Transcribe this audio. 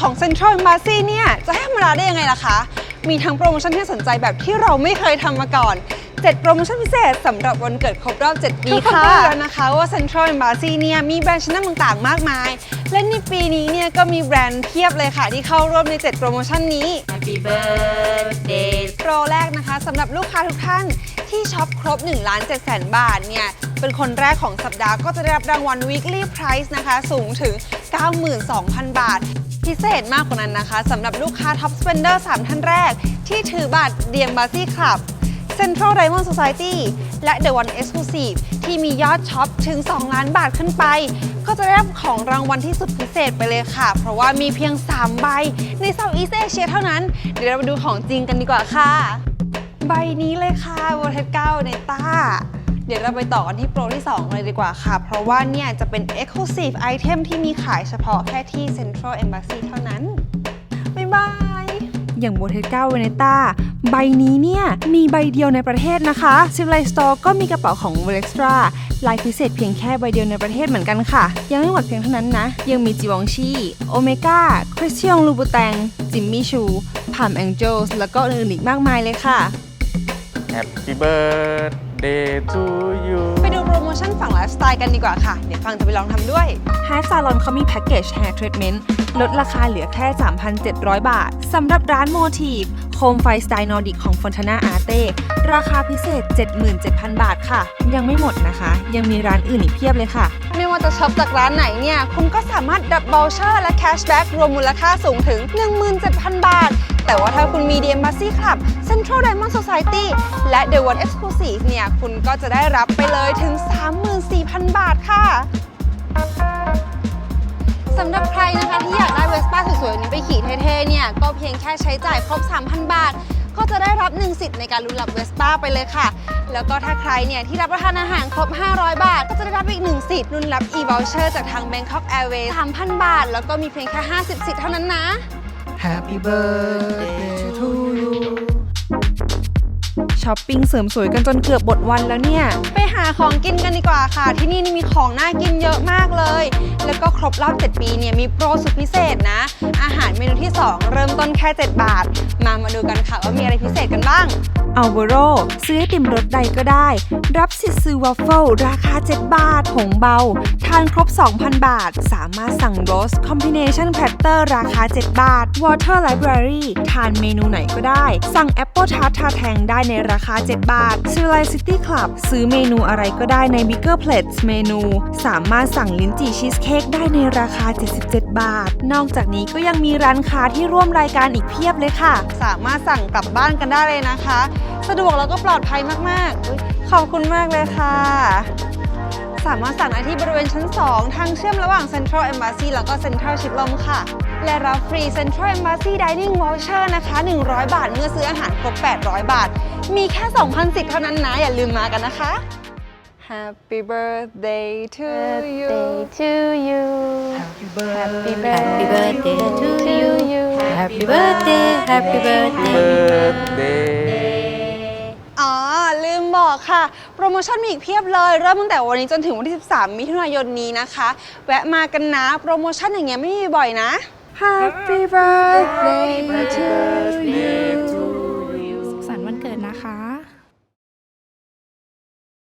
ของ Central Embassy เนี่ยจะให้ธรรมดาได้ยังไงล่ะคะ มีทั้งโปรโมชั่นที่น่าสนใจแบบที่เราไม่เคยทำมาก่อน 7 โปรโมชั่นพิเศษสำหรับวันเกิดครบรอบ 7 ปีค่ะแล้วนะคะว่า Central Embassy เนี่ยมีแบรนด์ชั้นนำต่างๆ มากมาย และในปีนี้เนี่ยก็มีแบรนด์เพียบเลยค่ะ ที่เข้าร่วมใน 7 โปรโมชั่นนี้ Happy birthday โปรแรกนะคะสำหรับลูกค้าทุกท่านที่ช็อปครบ1ล้าน7แสนบาทเนี่ยเป็นคนแรกของสัปดาห์ก็จะได้รับรางวัล weekly price นะคะ สูงถึง 92,000 บาท พิเศษมากกว่านั้นนะคะสำหรับลูกค้า top spender 3ท่านแรก ที่ถือบัตร d m b a s s y Club Central Diamond Society และ The One Exclusive ที่มียอดช็อปถึง 2 ล้านบาทขึ้นไป ก็จะได้รับของรางวัลที่สุดพิเศษไปเลยค่ะ เพราะว่ามีเพียง 3 ใบใน Southeast Asia เท่านั้น เดี๋ยวเรามาดูของจริงกันดีกว่าค่ะ ใบนี้เลยค่ะวอเทเก้าเนต้า เดี๋ยวเราไปต่อกันที่โปรที่ 2 เลยดีกว่าค่ะ เพราะว่าเนี่ยจะเป็น Exclusive Item ที่มีขายเฉพาะแค่ที่ Central Embassy เท่านั้น บ๊ายบาย อย่างโบเทสเก้าเวเนต้าใบนี้เนี่ย มีใบเดียวในประเทศนะคะซิลไลสโตร์ก็มีกระเป๋าของ v e l e x t r a ลายพิเศษเพียงแค่ใบเดียวในประเทศเหมือนกันค่ะ ยังไม่หมดเพียงเท่านั้นนะ ยังมีจิวองชีโอเมก้าคริสเตียงลูบูแตงจิมมี่ชูพามแองเจลแล้วก็อื่นๆอีกมากมายเลยค่ะ Happy birthday to you ไปดูโปรโมชั่นฝั่งไลฟ์สไตล์กันดีกว่าค่ะ เดี๋ยวฟังจะไปลองทำด้วย Hair Salon เขามีแพ็กเกจ Hair Treatment ลดราคาเหลือแค่ 3,700 บาท สำหรับร้าน Motive โคมไฟสไตล์นอร์ดิกของ Fontana Arte ราคาพิเศษ 77,000 บาทค่ะ ยังไม่หมดนะคะ ยังมีร้านอื่นอีกเพียบเลยค่ะ ไม่ว่าจะช็อปจากร้านไหนเนี่ย คุณก็สามารถดับ v o u c h e r และ Cashback รวมมูลค่าสูงถึง 17,000 บาท แต่ว่าถ้าคุณมี d m b a s s y Club Central Diamond Society และ The One Exclusive เนี่ย คุณก็จะได้รับไปเลยถึง 34,000 บาทค่ะสำหรับใครนะคะที่อยากได้เวสป้าสวยๆนี้ไปขี่เท่ๆ เนี่ย ก็เพียงแค่ใช้จ่ายครบ 3,000 บาท ก็จะได้รับ1สิทธิ์ในการลุ้นรับเวสป้าไปเลยค่ะ แล้วก็ถ้าใครเนี่ยที่รับประทานอาหารครบ 500 บาท ก็จะได้รับอีก 1 สิทธิ์ลุ้นรับ e-voucher จากทาง Bangkok Airways 3,000 บาท แล้วก็มีเพียงแค่ 50 สิทธิ์เท่านั้นนะ Happy birthday to you ช้อปปิ้งเสริมสวยกันจนเกือบหมดวันแล้วเนี่ยไป หาของกินกันดีกว่าค่ะ ที่นี่นี่มีของน่ากินเยอะมากเลย แล้วก็ครบรอบ 7 ปีเนี่ยมีโปรสุดพิเศษนะ อาหารเมนูที่ 2 เริ่มต้นแค่ 7 บาท มามาดูกันค่ะว่ามีอะไรพิเศษกันบ้างอัลเบโรซื้อไอติมรสใดก็ได้ รับสิทธิ์ซื้อวอฟเฟิลราคา 7 บาทผงเบา ทานครบ 2,000 บาท สามารถสั่งโรสคอมบิเนชันแพตเตอร์ราคา 7 บาท Water Library ทานเมนูไหนก็ได้ สั่ง Apple Tart ทาแทงได้ในราคา 7 บาท c i v i l i City Club ซื้อเมนูอะไรก็ได้ใน Bigger Plates เมนู สามารถสั่งลิ้นจี่ชีสเค้กได้ในราคา 77 บาท นอกจากนี้ก็ยังมีร้านค้าที่ร่วมรายการอีกเพียบเลยค่ะ สามารถสั่งกลับบ้านกันได้เลยนะคะ สะดวกแล้วก็ปลอดภัยมากๆอุ๊ยขอบคุณมากเลยค่ะ สามารถสั่งได้ที่บริเวณชั้น 2 ทางเชื่อมระหว่าง Central Embassy แล้วก็ Central ชิดลมค่ะ และรับฟรี Central Embassy Dining Voucher นะคะ 100 บาท เมื่อซื้ออาหารครบ 800 บาท มีแค่ 2,000สิทธิ์เท่านั้นนะ อย่าลืมมากันนะคะ Happy birthday to you Birthday to you Happy Happy birthday Happy birthday to you Happy birthday Happy birthday birthday อ๋อ ลืมบอกค่ะ โปรโมชั่นมีอีกเพียบเลย เริ่มตั้งแต่วันนี้จนถึงวันที่ 13 มิถุนายนนี้นะคะ แวะมากันนะ โปรโมชั่นอย่างเงี้ยไม่มีบ่อยนะ Happy birthday to you สุขสันต์วันเกิดนะคะ